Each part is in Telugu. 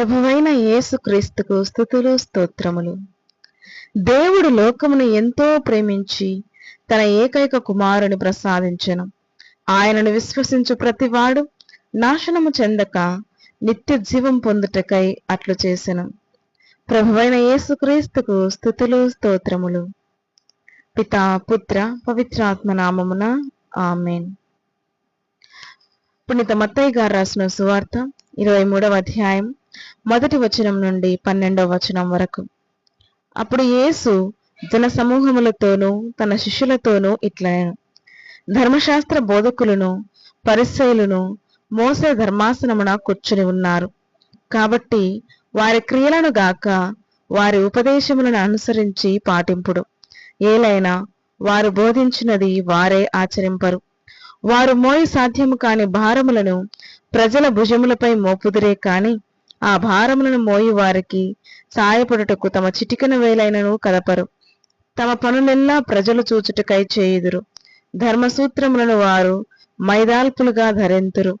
ప్రభువైన యేసుక్రీస్తుకు స్థుతులు స్తోత్రములు. దేవుడు లోకమును ఎంతో ప్రేమించి తన ఏకైక కుమారుని ప్రసాదించెను. ఆయనను విశ్వసించు ప్రతివాడు నాశనము చెందక నిత్య జీవం పొందుటకై అట్లు చేసెను. ప్రభువైన యేసుక్రీస్తుకు స్థుతులు స్తోత్రములు. పితా పుత్ర పవిత్రాత్మ నామమున ఆమెన్. పునీత మత్తయ్య గారు రాసిన సువార్త ఇరవై మూడవ అధ్యాయం మొదటి వచనం నుండి పన్నెండవ వచనం వరకు. అప్పుడు యేసు జన సమూహములతోనూ తన శిష్యులతోనూ ఇట్లనెను. ధర్మశాస్త్ర బోధకులను పరిశైలును మోసే ధర్మాసనమున కూర్చుని ఉన్నారు. కాబట్టి వారి క్రియలను గాక వారి ఉపదేశములను అనుసరించి పాటింపుడు. ఏలైనా వారు బోధించినది వారే ఆచరింపరు. వారు మోయి సాధ్యము కాని భారములను ప్రజల భుజములపై మోపుదురే కాని ఆ భారములను మోయి వారికి సాయపడుటకు తమ చిటికన వేలైనను కదపరు తమ పనులెల్లా ప్రజలు చూచుటకై చేయుదురు. ధర్మసూత్రములను వారు మైదాల్పులుగా ధరెంతురు.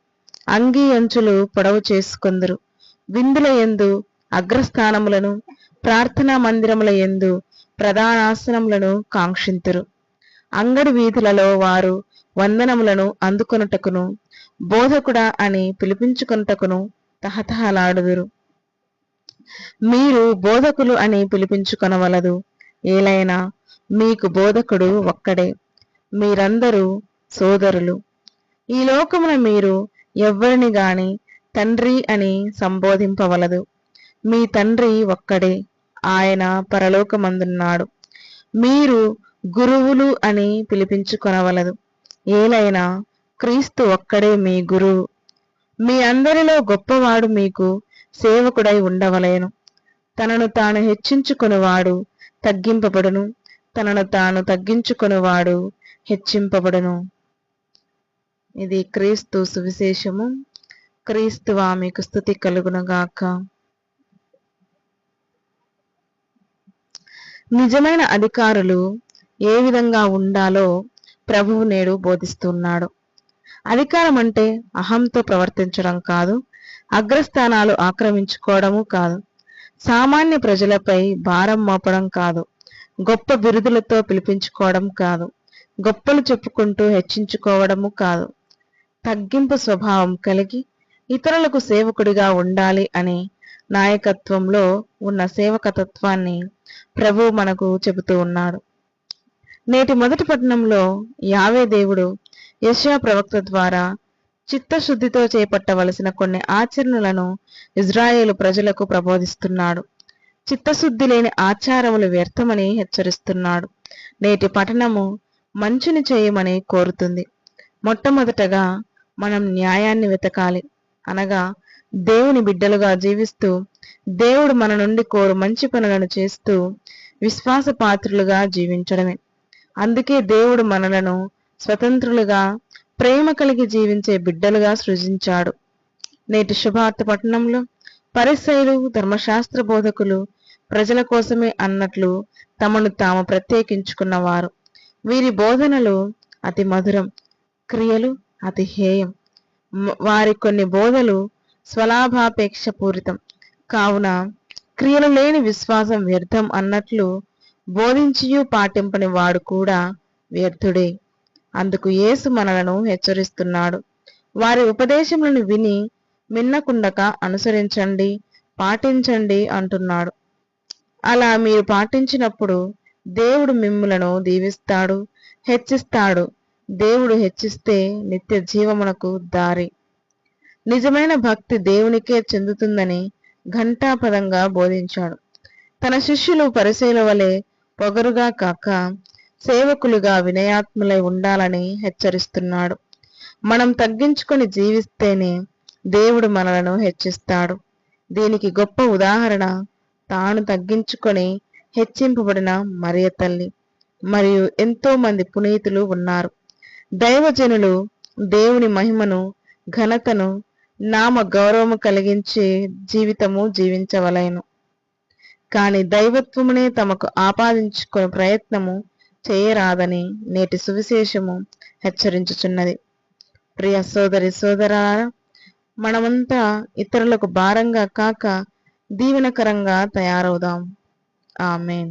అంగీ అంచులు పొడవు చేసుకొందురు. విందుల ఎందు అగ్రస్థానములను ప్రార్థనా మందిరముల ఎందు ప్రధానాసనములను కాంక్షింతురు. అంగడి వీధులలో వారు వందనములను అందుకొనుటకును బోధకుడా అని పిలిపించుకొనుటకును తహతహలాడుదురు మీరు బోధకులు అని పిలిపించుకొనవలదు. ఏలైనా మీకు బోధకుడు ఒక్కడే. మీరందరూ సోదరులు. ఈ లోకమున మీరు ఎవ్వరిని గాని తండ్రి అని సంబోధింపవలదు. మీ తండ్రి ఒక్కడే. ఆయన పరలోకమందున్నాడు. మీరు గురువులు అని పిలిపించుకొనవలదు. ఏలైనా క్రీస్తు ఒక్కడే మీ గురువు. మీ అందరిలో గొప్పవాడు మీకు సేవకుడై ఉండవలేను. తనను తాను హెచ్చించుకొనివాడు తగ్గింపబడును. తనను తాను తగ్గించుకొనివాడు హెచ్చింపబడును. ఇది క్రీస్తు సువిశేషము. క్రీస్తువా మీకు స్థుతి కలుగునుగాక. నిజమైన అధికారులు ఏ విధంగా ఉండాలో ప్రభువు నేడు బోధిస్తున్నాడు. అధికారం అంటే అహంతో ప్రవర్తించడం కాదు అగ్రస్థానాలు ఆక్రమించుకోవడము కాదు సామాన్య ప్రజలపై భారం మోపడం కాదు గొప్ప బిరుదులతో పిలిపించుకోవడం కాదు గొప్పలు చెప్పుకుంటూ హెచ్చించుకోవడము కాదు. తగ్గింపు స్వభావం కలిగి ఇతరులకు సేవకుడిగా ఉండాలి అనే నాయకత్వంలో ఉన్న సేవకతత్వాన్ని ప్రభువు మనకు చెబుతూ ఉన్నాడు. నేటి మొదటి పట్టణంలో యావే దేవుడు యశా ప్రవక్త ద్వారా చిత్తశుద్ధితో చేపట్టవలసిన కొన్ని ఆచరణలను ఇజ్రాయేలు ప్రజలకు ప్రబోధిస్తున్నాడు. చిత్తశుద్ధి లేని ఆచారములు వ్యర్థమని హెచ్చరిస్తున్నాడు. నేటి పఠనము మంచిని చేయమని కోరుతుంది. మొట్టమొదటగా మనం న్యాయాన్ని వెతకాలి. అనగా దేవుని బిడ్డలుగా జీవిస్తూ దేవుడు మన నుండి కోరు మంచి పనులను చేస్తూ విశ్వాస పాత్రులుగా జీవించడమే. అందుకే దేవుడు మనలను స్వతంత్రులుగా ప్రేమ కలిగి జీవించే బిడ్డలుగా సృజించాడు. నేటి శుభార్త పట్టణంలో పరిశైలు ధర్మశాస్త్ర బోధకులు ప్రజల కోసమే అన్నట్లు తమను తాము ప్రత్యేకించుకున్నవారు. వీరి బోధనలు అతి మధురం క్రియలు అతి హేయం. వారి కొన్ని బోధలు స్వలాభాపేక్ష పూరితం. కావున క్రియలు లేని విశ్వాసం వ్యర్థం అన్నట్లు బోధించియు పాటింపని వాడు కూడా వ్యర్థుడే. అందుకు యేసు మనలను హెచ్చరిస్తున్నాడు. వారి ఉపదేశములను విని మిన్నకుండక అనుసరించండి పాటించండి అంటున్నాడు. అలా మీరు పాటించినప్పుడు దేవుడు మిమ్ములను దీవిస్తాడు హెచ్చిస్తాడు. దేవుడు హెచ్చిస్తే నిత్య జీవమునకు దారి. నిజమైన భక్తి దేవునికే చెందుతుందని ఘంటాపదంగా బోధించాడు. తన శిష్యులు పరిశీల వలె పొగరుగా కాక సేవకులుగా వినయాత్ములై ఉండాలని హెచ్చరిస్తున్నాడు. మనం తగ్గించుకొని జీవిస్తేనే దేవుడు మనలను హెచ్చిస్తాడు. దీనికి గొప్ప ఉదాహరణ తాను తగ్గించుకొని హెచ్చింపబడిన మరియ తల్లి. మరియు ఎంతో మంది పునీతులు ఉన్నారు. దైవజనులు దేవుని మహిమను ఘనతను నామ గౌరవము కలిగించే జీవితము జీవించవలెను. కాని దైవత్వమునే తమకు ఆపాదించుకునే ప్రయత్నము చేయరాదని నేటి సువిశేషము హెచ్చరించుచున్నది. ప్రియ సోదరి సోదరారా మనమంతా ఇతరులకు భారంగా కాక దీవెనకరంగా తయారవుదాం. ఆమెన్.